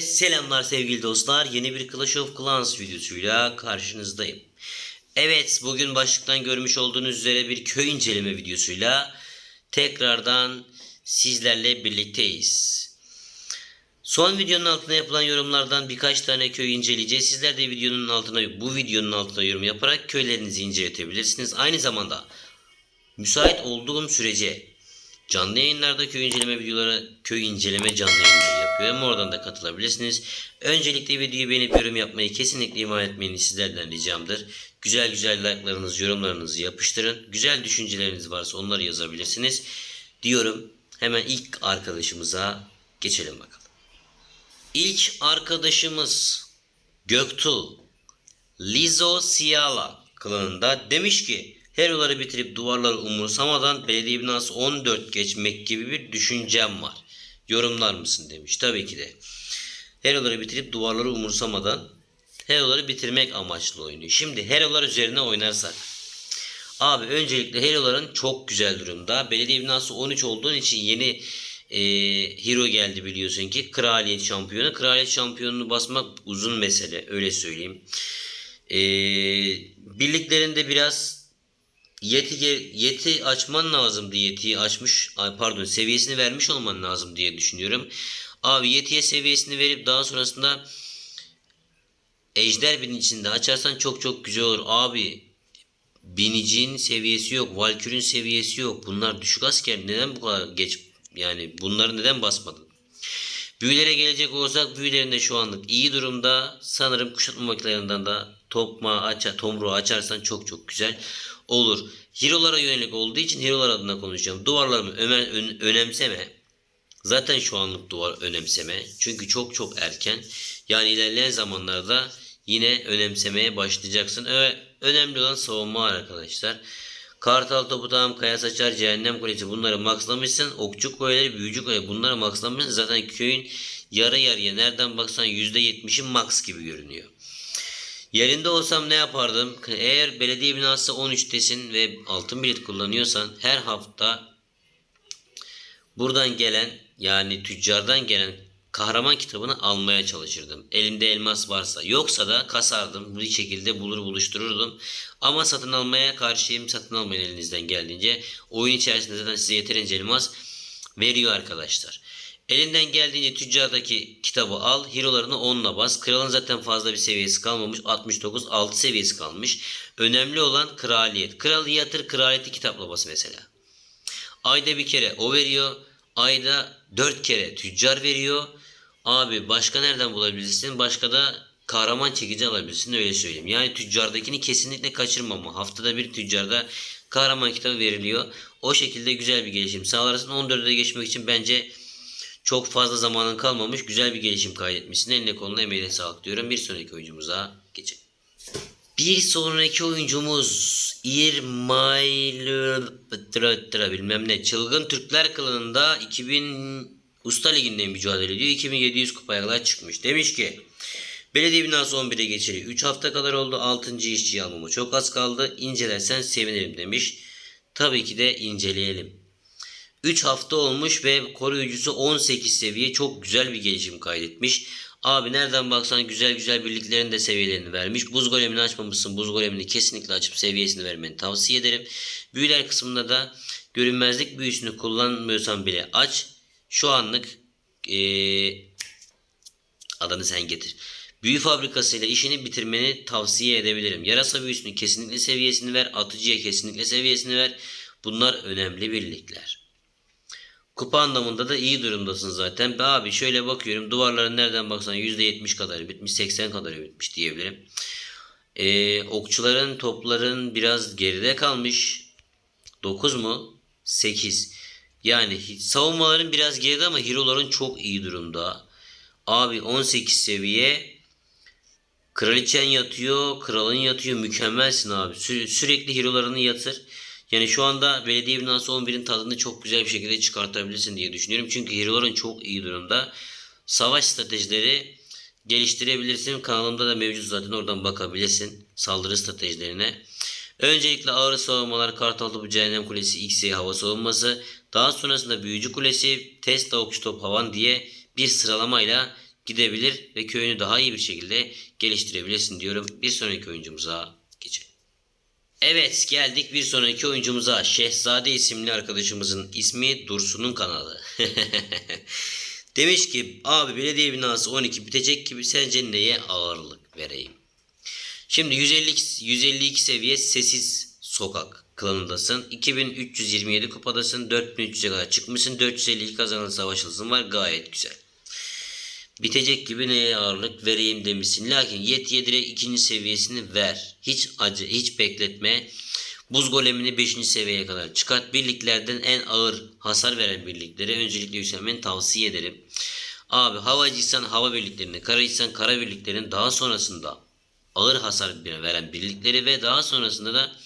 Selamlar sevgili dostlar. Yeni bir Clash of Clans videosuyla karşınızdayım. Evet bugün başlıktan görmüş olduğunuz üzere bir köy inceleme videosuyla tekrardan sizlerle birlikteyiz. Son videonun altına yapılan yorumlardan birkaç tane köy inceleyeceğiz. Sizler de videonun altına bu videonun altına yorum yaparak köylerinizi inceletebilirsiniz. Aynı zamanda müsait olduğum sürece Canlı yayınlarda köy inceleme videoları, köy inceleme canlı yayınları yapıyorum. Oradan da katılabilirsiniz. Öncelikle videoyu beğenip yorum yapmayı kesinlikle ihmal etmeyin sizlerden ricamdır. Güzel güzel like'larınızı, yorumlarınızı yapıştırın. Güzel düşünceleriniz varsa onları yazabilirsiniz. Diyorum hemen ilk arkadaşımıza geçelim bakalım. İlk arkadaşımız Göktuğ Lizo Siala klanında demiş ki Heroları bitirip duvarları umursamadan belediye binası 14 geçmek gibi bir düşüncem var. Yorumlar mısın demiş. Tabii ki de. Heroları bitirip duvarları umursamadan Heroları bitirmek amaçlı oynuyor. Şimdi Herolar üzerine oynarsak. Abi öncelikle Hero'ların çok güzel durumda. Belediye binası 13 olduğun için yeni e, hero geldi biliyorsun ki. Kraliyet şampiyonu. Kraliyet şampiyonunu basmak uzun mesele. Öyle söyleyeyim. E, birliklerinde biraz yeti yeti açman lazımdı yetiyi açmış pardon seviyesini vermiş olman lazım diye düşünüyorum. Abi yetiye seviyesini verip daha sonrasında ejder binicinde açarsan çok çok güzel olur. Abi binicinin seviyesi yok. Valkür'ün seviyesi yok. Bunlar düşük asker. Neden bu kadar geç yani bunları neden basmadın? Büyülere gelecek olursak büyülerin de şu anlık iyi durumda. Sanırım kuşatma makinelerinden de topma açar, tomruğu açarsan çok çok güzel olur. Hero'lara yönelik olduğu için hero'lar adına konuşacağım. Duvarlarımı önemseme. Zaten şu anlık duvar önemseme. Çünkü çok çok erken. Yani ilerleyen zamanlarda yine önemsemeye başlayacaksın. Evet, önemli olan savunma arkadaşlar. Kartal topu tamam kaya saçar cehennem kulesi bunları maxlamışsın. Okçu kuleleri büyücü kuleleri bunları maxlamışsın. Zaten köyün yarı yarıya nereden baksan %70'i max gibi görünüyor. Yerinde olsam ne yapardım? Eğer belediye binası 13'tesin ve altın bilet kullanıyorsan her hafta buradan gelen yani tüccardan gelen kahraman kitabını almaya çalışırdım. Elimde elmas varsa. Yoksa da kasardım. Bu şekilde bulur buluştururdum. Ama satın almaya karşıyım. Satın almayın elinizden geldiğince. Oyun içerisinde zaten size yeterince elmas veriyor arkadaşlar. Elinden geldiğince tüccardaki kitabı al. Hero'larını 10'la bas. Kralın zaten fazla bir seviyesi kalmamış. 69 6 seviyesi kalmış. Önemli olan kraliyet. Kralı yatır kraliyeti kitapla bas mesela. Ayda bir kere o veriyor. Ayda 4 kere tüccar veriyor. Abi başka nereden bulabilirsin? Başka da kahraman çekici alabilirsin öyle söyleyeyim. Yani tüccardakini kesinlikle kaçırmama. Haftada bir tüccarda kahraman kitabı veriliyor. O şekilde güzel bir gelişim sağlarsın. 14'e geçmek için bence çok fazla zamanın kalmamış. Güzel bir gelişim kaydetmişsin. Eline koluna emeğine sağlık diyorum. Bir sonraki oyuncumuza geçelim. Bir sonraki oyuncumuz İrmail bilmem ne. Çılgın Türkler klanında 2000 Usta Ligi'nde mücadele ediyor. 2700 kupaya kadar çıkmış. Demiş ki Belediye binası 11'e geçeli 3 hafta kadar oldu. 6. işçi almama çok az kaldı. İncelersen sevinirim demiş. Tabii ki de inceleyelim. 3 hafta olmuş ve koruyucusu 18 seviye çok güzel bir gelişim kaydetmiş. Abi nereden baksan güzel güzel birliklerin de seviyelerini vermiş. Buz golemini açmamışsın. Buz golemini kesinlikle açıp seviyesini vermeni tavsiye ederim. Büyüler kısmında da görünmezlik büyüsünü kullanmıyorsan bile aç. Şu anlık ee, adını sen getir. Büyü fabrikasıyla işini bitirmeni tavsiye edebilirim. Yarasa büyüsünün kesinlikle seviyesini ver. Atıcıya kesinlikle seviyesini ver. Bunlar önemli birlikler. Kupa anlamında da iyi durumdasın zaten. Be abi şöyle bakıyorum duvarların nereden baksan %70 kadar bitmiş 80 kadar bitmiş diyebilirim. Ee, okçuların topların biraz geride kalmış. 9 mu? 8. Yani savunmaların biraz geride ama hero'ların çok iyi durumda. Abi 18 seviye. Kraliçen yatıyor, kralın yatıyor. Mükemmelsin abi. Sü- sürekli hero'larını yatır. Yani şu anda belediye binası 11'in tadını çok güzel bir şekilde çıkartabilirsin diye düşünüyorum. Çünkü hero'ların çok iyi durumda. Savaş stratejileri geliştirebilirsin. Kanalımda da mevcut zaten oradan bakabilirsin saldırı stratejilerine. Öncelikle ağır savunmalar, Kartal Topu, Cehennem Kulesi, XY hava savunması. Daha sonrasında Büyücü Kulesi, Tesla Okçu Top Havan diye bir sıralamayla gidebilir ve köyünü daha iyi bir şekilde geliştirebilirsin diyorum. Bir sonraki oyuncumuza. Evet geldik bir sonraki oyuncumuza. Şehzade isimli arkadaşımızın ismi Dursun'un kanalı. Demiş ki abi belediye binası 12 bitecek gibi sence neye ağırlık vereyim? Şimdi 152, 152 seviye sessiz sokak klanındasın. 2327 kupadasın. 4300'e kadar çıkmışsın. 452 kazanan savaş hızın var. Gayet güzel. Bitecek gibi neye ağırlık vereyim demişsin. Lakin yet yedire ikinci seviyesini ver. Hiç acı, hiç bekletme. Buz golemini 5. seviyeye kadar çıkart. Birliklerden en ağır hasar veren birliklere öncelikle yükselmeni tavsiye ederim. Abi havacıysan hava birliklerini, karaysan kara birliklerin daha sonrasında ağır hasar veren birlikleri ve daha sonrasında da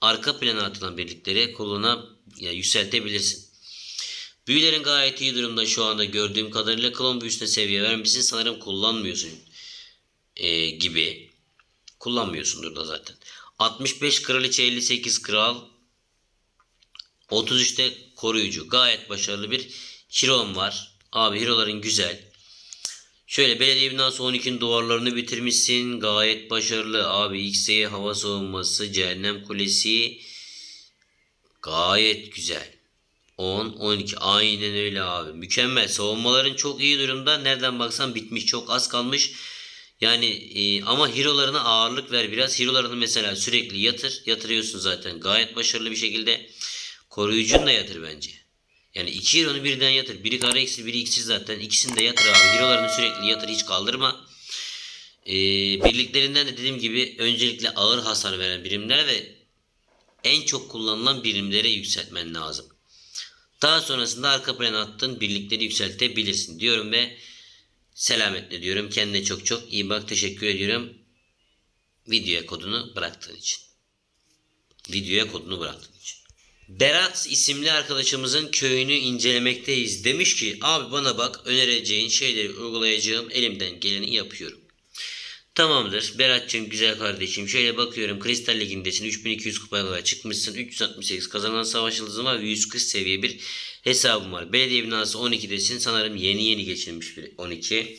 arka plana atılan birlikleri koluna ya, yükseltebilirsin. Büyülerin gayet iyi durumda şu anda gördüğüm kadarıyla klon büyüsüne seviye vermişsin sanırım kullanmıyorsun ee, gibi. Kullanmıyorsundur da zaten. 65 kraliçe 58 kral 33'te koruyucu. Gayet başarılı bir Hiron var. Abi Hiroların güzel. Şöyle belediye binası 12'nin duvarlarını bitirmişsin. Gayet başarılı. Abi XE hava savunması, cehennem kulesi. Gayet güzel. 10, 12. Aynen öyle abi. Mükemmel. Savunmaların çok iyi durumda. Nereden baksan bitmiş. Çok az kalmış. Yani e, ama hero'larına ağırlık ver biraz. Hero'larını mesela sürekli yatır. Yatırıyorsun zaten. Gayet başarılı bir şekilde. Koruyucunu da yatır bence. Yani iki hero'nu birden yatır. Biri kara biri iksir zaten. İkisini de yatır abi. Hero'larını sürekli yatır hiç kaldırma. Ee, birliklerinden de dediğim gibi öncelikle ağır hasar veren birimler ve en çok kullanılan birimlere yükseltmen lazım. Daha sonrasında arka plana attığın birlikleri yükseltebilirsin diyorum ve selametle diyorum. Kendine çok çok iyi bak. Teşekkür ediyorum. Videoya kodunu bıraktığın için. Videoya kodunu bıraktığın için. Berat isimli arkadaşımızın köyünü incelemekteyiz. Demiş ki abi bana bak önereceğin şeyleri uygulayacağım elimden geleni yapıyorum. Tamamdır Berat'cığım güzel kardeşim. Şöyle bakıyorum Kristal Ligi'ndesin 3200 kupaya kadar çıkmışsın. 368 kazanan savaş yıldızın var ve 140 seviye bir hesabım var. Belediye binası 12'desin sanırım yeni yeni geçilmiş bir 12.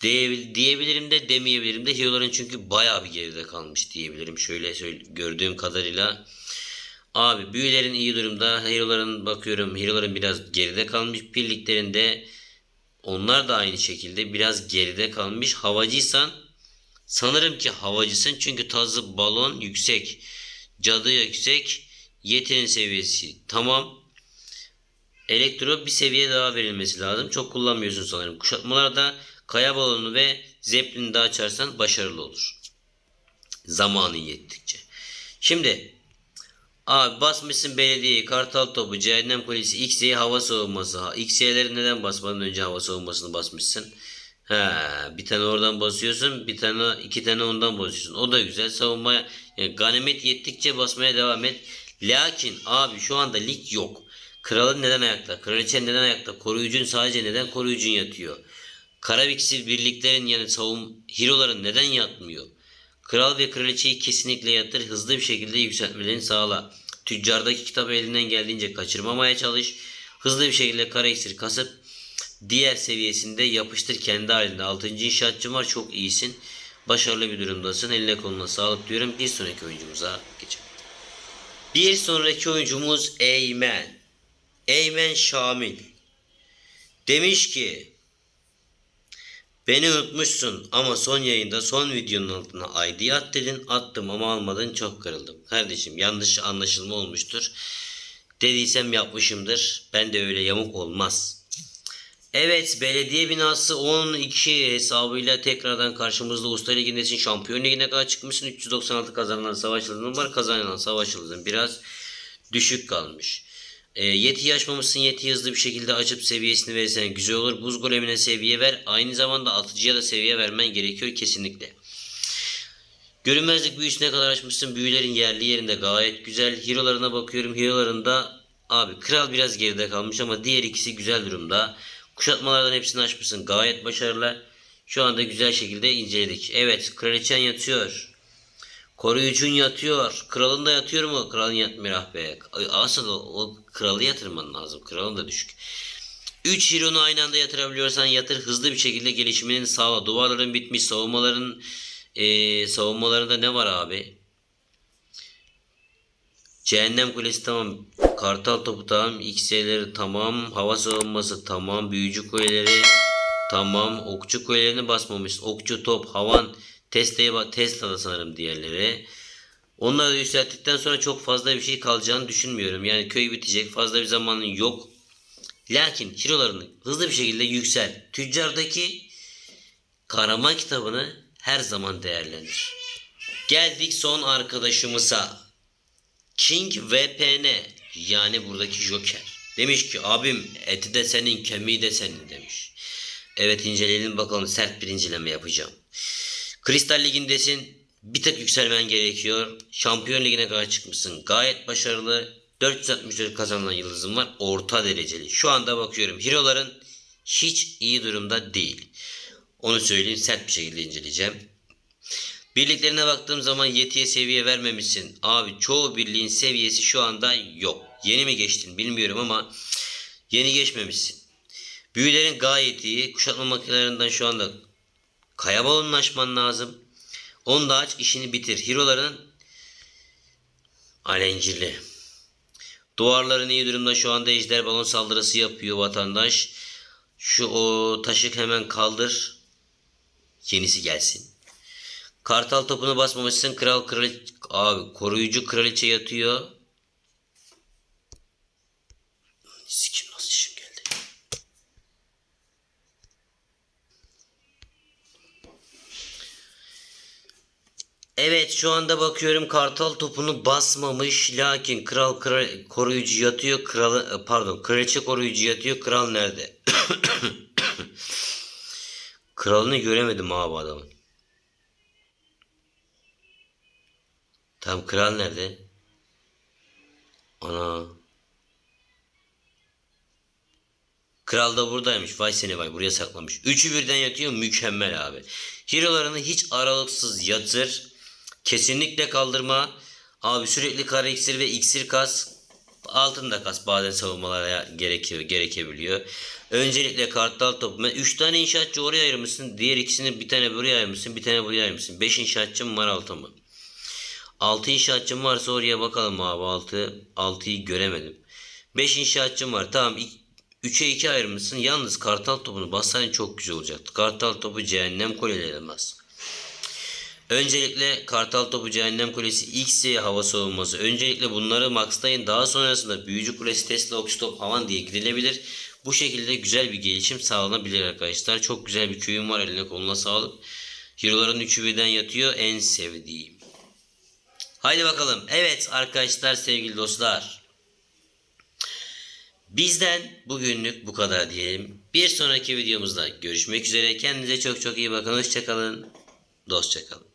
Diye, diyebilirim de demeyebilirim de Hero'ların çünkü bayağı bir geride kalmış diyebilirim. Şöyle söyle, gördüğüm kadarıyla. Abi büyülerin iyi durumda. Hero'ların bakıyorum Hero'ların biraz geride kalmış. Birliklerinde onlar da aynı şekilde biraz geride kalmış. Havacıysan sanırım ki havacısın çünkü tazı balon yüksek. Cadı yüksek. Yeteneğin seviyesi tamam. Elektro bir seviye daha verilmesi lazım. Çok kullanmıyorsun sanırım. Kuşatmalarda kaya balonu ve zeplini daha açarsan başarılı olur. Zamanı yettikçe. Şimdi Abi basmışsın belediyeyi, kartal topu, cehennem kulesi, XY hava savunması. XY'leri neden basmadan önce hava savunmasını basmışsın? He, bir tane oradan basıyorsun, bir tane iki tane ondan basıyorsun. O da güzel. Savunmaya yani ganimet yettikçe basmaya devam et. Lakin abi şu anda lig yok. Kralın neden ayakta? Kraliçen neden ayakta? Koruyucun sadece neden koruyucun yatıyor? Karaviksir birliklerin yani savun hero'ların neden yatmıyor? Kral ve kraliçeyi kesinlikle yatır. Hızlı bir şekilde yükseltmelerini sağla. Tüccardaki kitabı elinden geldiğince kaçırmamaya çalış. Hızlı bir şekilde kara iksir kasıp diğer seviyesinde yapıştır kendi halinde. 6. inşaatçı var çok iyisin. Başarılı bir durumdasın. Eline koluna sağlık diyorum. Bir sonraki oyuncumuza geçelim. Bir sonraki oyuncumuz Eymen. Eymen Şamil. Demiş ki Beni unutmuşsun ama son yayında son videonun altına ID at dedin. Attım ama almadın çok kırıldım. Kardeşim yanlış anlaşılma olmuştur. Dediysem yapmışımdır. Ben de öyle yamuk olmaz. Evet belediye binası 12 hesabıyla tekrardan karşımızda Usta Ligi'ndesin. Şampiyon Ligi'ne kadar çıkmışsın. 396 kazanılan savaş yıldızın var. Kazanan savaş yıldızın biraz düşük kalmış. E, yetiyi açmamışsın. Yetiyi hızlı bir şekilde açıp seviyesini verirsen güzel olur. Buz golemine seviye ver. Aynı zamanda atıcıya da seviye vermen gerekiyor kesinlikle. Görünmezlik büyüsüne kadar açmışsın. Büyülerin yerli yerinde gayet güzel. Hero'larına bakıyorum. Hero'larında abi kral biraz geride kalmış ama diğer ikisi güzel durumda. Kuşatmalardan hepsini açmışsın. Gayet başarılı. Şu anda güzel şekilde inceledik. Evet kraliçen yatıyor. Koruyucun yatıyor. Kralın da yatıyor mu? Kralın yatmıyor ah be. Aslında o, kralı yatırman lazım. Kralın da düşük. 3 Hero'nu aynı anda yatırabiliyorsan yatır hızlı bir şekilde gelişimini sağla. Duvarların bitmiş savunmaların eee savunmalarında ne var abi? Cehennem Kulesi tamam. Kartal topu tamam. X'leri tamam. Hava savunması tamam. Büyücü kuleleri tamam. Okçu kulelerini basmamış. Okçu top, havan, Tesla'ya. Tesla'da sanırım diğerleri. Onları yükselttikten sonra çok fazla bir şey kalacağını düşünmüyorum. Yani köy bitecek. Fazla bir zamanın yok. Lakin hero'larını hızlı bir şekilde yüksel. Tüccardaki kahraman kitabını her zaman değerlendir. Geldik son arkadaşımıza. King VPN yani buradaki Joker. Demiş ki abim eti de senin kemiği de senin demiş. Evet inceleyelim bakalım sert bir inceleme yapacağım. Kristal Ligi'ndesin. Bir tek yükselmen gerekiyor. Şampiyon Ligi'ne kadar çıkmışsın. Gayet başarılı. 464 kazanılan yıldızın var. Orta dereceli. Şu anda bakıyorum. Hero'ların hiç iyi durumda değil. Onu söyleyeyim. Sert bir şekilde inceleyeceğim. Birliklerine baktığım zaman yetiye seviye vermemişsin. Abi çoğu birliğin seviyesi şu anda yok. Yeni mi geçtin bilmiyorum ama yeni geçmemişsin. Büyülerin gayet iyi. Kuşatma makinelerinden şu anda kaya balonlaşman lazım. Onu da aç işini bitir. Hero'ların alencili. Duvarların iyi durumda şu anda ejder balon saldırısı yapıyor vatandaş. Şu o taşık hemen kaldır. Yenisi gelsin. Kartal topunu basmamışsın. Kral kral abi koruyucu kraliçe yatıyor. Sikim nasıl işim geldi. Evet şu anda bakıyorum kartal topunu basmamış lakin kral, kral koruyucu yatıyor kralı pardon kraliçe koruyucu yatıyor kral nerede? Kralını göremedim abi adamın. Tam kral nerede? Ana. Kral da buradaymış. Vay seni vay buraya saklamış. Üçü birden yatıyor mükemmel abi. Hero'larını hiç aralıksız yatır. Kesinlikle kaldırma. Abi sürekli kara iksir ve iksir kas. Altında kas bazen savunmalara gerekiyor, gerekebiliyor. Öncelikle kartal topu. 3 tane inşaatçı oraya ayırmışsın. Diğer ikisini bir tane buraya ayırmışsın. Bir tane buraya ayırmışsın. 5 inşaatçım var altı mı? 6 inşaatçım varsa oraya bakalım abi 6. 6'yı göremedim. 5 inşaatçım var. Tamam 3'e 2 ayırmışsın. Yalnız kartal topunu bassan çok güzel olacaktı. Kartal topu cehennem bas. Öncelikle kartal topu cehennem kulesi X hava savunması. Öncelikle bunları maxlayın. Daha sonrasında büyücü kulesi Tesla okçu top havan diye gidilebilir. Bu şekilde güzel bir gelişim sağlanabilir arkadaşlar. Çok güzel bir köyüm var eline koluna sağlık. Hero'ların üçü birden yatıyor. En sevdiğim. Haydi bakalım. Evet arkadaşlar sevgili dostlar. Bizden bugünlük bu kadar diyelim. Bir sonraki videomuzda görüşmek üzere. Kendinize çok çok iyi bakın. Hoşçakalın. Dostça kalın.